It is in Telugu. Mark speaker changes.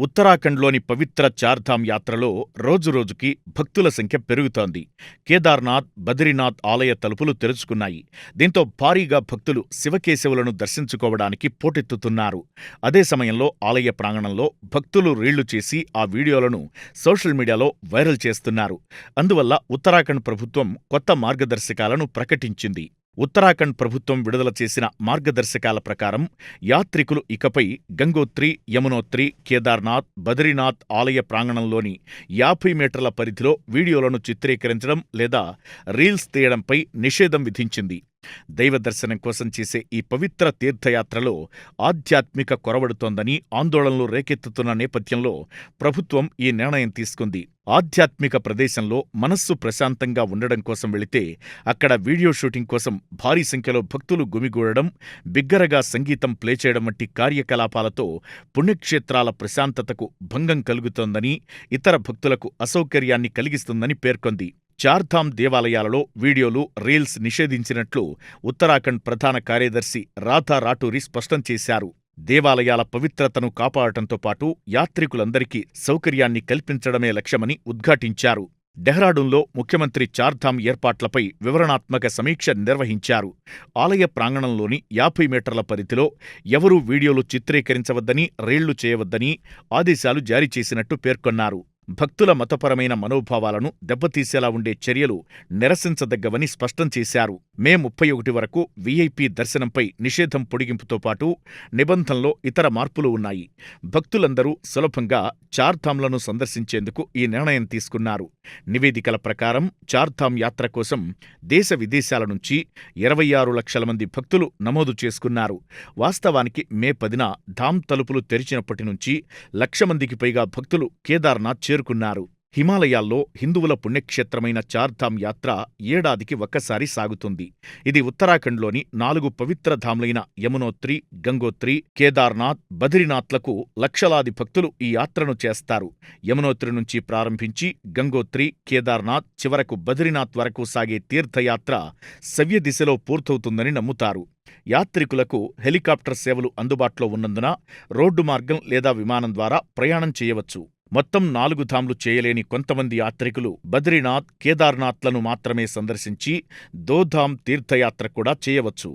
Speaker 1: ఉత్తరాఖండ్లోని పవిత్ర చార్ధామ్ యాత్రలో రోజురోజుకి భక్తుల సంఖ్య పెరుగుతోంది. కేదార్నాథ్ బద్రీనాథ్ ఆలయ తలుపులు తెరుచుకున్నాయి. దీంతో భారీగా భక్తులు శివకేశవులను దర్శించుకోవడానికి పోటెత్తుతున్నారు. అదే సమయంలో ఆలయ ప్రాంగణంలో భక్తులు రీళ్ళు చేసి ఆ వీడియోలను సోషల్ మీడియాలో వైరల్ చేస్తున్నారు. అందువల్ల ఉత్తరాఖండ్ ప్రభుత్వం కొత్త మార్గదర్శకాలను ప్రకటించింది. ఉత్తరాఖండ్ ప్రభుత్వం విడుదల చేసిన మార్గదర్శకాల ప్రకారం యాత్రికులు ఇకపై గంగోత్రి యమునోత్రి కేదార్నాథ్ బద్రీనాథ్ ఆలయ ప్రాంగణంలోని యాభై మీటర్ల పరిధిలో వీడియోలను చిత్రీకరించడం లేదా రీల్స్ తీయడంపై నిషేధం విధించింది. దైవ దర్శనం కోసం చేసే ఈ పవిత్ర తీర్థయాత్రలో ఆధ్యాత్మిక కొరవడుతోందని ఆందోళనలు రేకెత్తుతున్న నేపథ్యంలో ప్రభుత్వం ఈ నిర్ణయం తీసుకుంది. ఆధ్యాత్మిక ప్రదేశంలో మనస్సు ప్రశాంతంగా ఉండడం కోసం వెళితే అక్కడ వీడియో షూటింగ్ కోసం భారీ సంఖ్యలో భక్తులు గుమిగూడడం బిగ్గరగా సంగీతం ప్లే చేయడం వంటి కార్యకలాపాలతో పుణ్యక్షేత్రాల ప్రశాంతతకు భంగం కలుగుతోందని ఇతర భక్తులకు అసౌకర్యాన్ని కలిగిస్తుందని పేర్కొంది. చార్ధామ్ దేవాలయాలలో వీడియోలు రీల్స్ నిషేధించినట్లు ఉత్తరాఖండ్ ప్రధాన కార్యదర్శి రాధా రాటూరి స్పష్టం చేశారు. దేవాలయాల పవిత్రతను కాపాడటంతో పాటు యాత్రికులందరికీ సౌకర్యాన్ని కల్పించడమే లక్ష్యమని ఉద్ఘాటించారు. డెహ్రాడూన్లో ముఖ్యమంత్రి చార్ధామ్ ఏర్పాట్లపై వివరణాత్మక సమీక్ష నిర్వహించారు. ఆలయ ప్రాంగణంలోని యాభై మీటర్ల పరిధిలో ఎవరూ వీడియోలు చిత్రీకరించవద్దని రీళ్ళు చేయవద్దని ఆదేశాలు జారీ చేసినట్టు పేర్కొన్నారు. భక్తుల మతపరమైన మనోభావాలను దెబ్బతీసేలా ఉండే చర్యలు నిరసించదగ్గవని స్పష్టం చేశారు. మే ముప్పై ఒకటి వరకు వీఐపీ దర్శనంపై నిషేధం పొడిగింపుతో పాటు నిబంధనలో ఇతర మార్పులు ఉన్నాయి. భక్తులందరూ సులభంగా చార్ధామ్లను సందర్శించేందుకు ఈ నిర్ణయం తీసుకున్నారు. నివేదికల ప్రకారం చార్ధామ్ యాత్ర కోసం దేశ విదేశాల నుంచి ఇరవై ఆరు లక్షల మంది భక్తులు నమోదు చేసుకున్నారు. వాస్తవానికి మే పదిన ధామ్ తలుపులు తెరిచినప్పటి నుంచి లక్ష మందికి పైగా భక్తులు కేదార్నాథ్ చేరుకున్నారు హిమాలయాల్లో హిందువుల పుణ్యక్షేత్రమైన చార్ధామ్ యాత్ర ఏడాదికి ఒక్కసారి సాగుతుంది. ఇది ఉత్తరాఖండ్లోని నాలుగు పవిత్ర ధామ్లైన యమునోత్రి గంగోత్రి కేదార్నాథ్ బద్రీనాథ్లకు లక్షలాది భక్తులు ఈ యాత్రను చేస్తారు. యమునోత్రి నుంచి ప్రారంభించి గంగోత్రి కేదార్నాథ్ చివరకు బద్రీనాథ్ వరకు సాగే తీర్థయాత్ర సవ్య దిశలో పూర్తవుతుందని నమ్ముతారు. యాత్రికులకు హెలికాప్టర్ సేవలు అందుబాటులో ఉన్నందున రోడ్డు మార్గం లేదా విమానం ద్వారా ప్రయాణం చేయవచ్చు. మొత్తం నాలుగు ధామ్లు చేయలేని కొంతమంది యాత్రికులు బద్రీనాథ్ కేదార్నాథ్లను మాత్రమే సందర్శించి దోధామ్ తీర్థయాత్ర కూడా చేయవచ్చు.